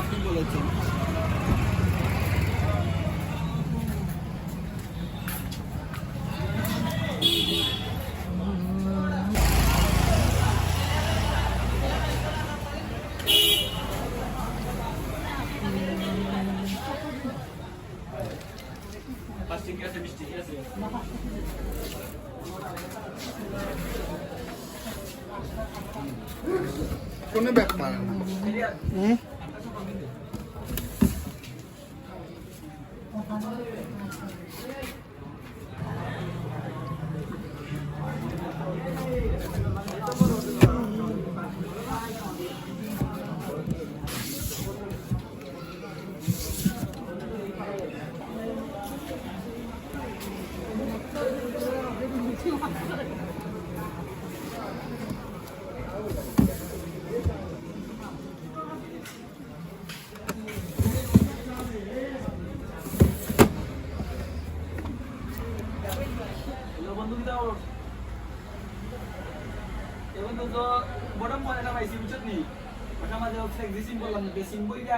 আপনি বলেছেন Plastik, Plastik, Plastik, Plastik. হুম বন্ধু দাও বন্ধু তো বটম পয়েন্ট পাইছি বুঝছত নি? ওটা মাঝে ফ্লেক্সিং বললাম বেসিং বইটা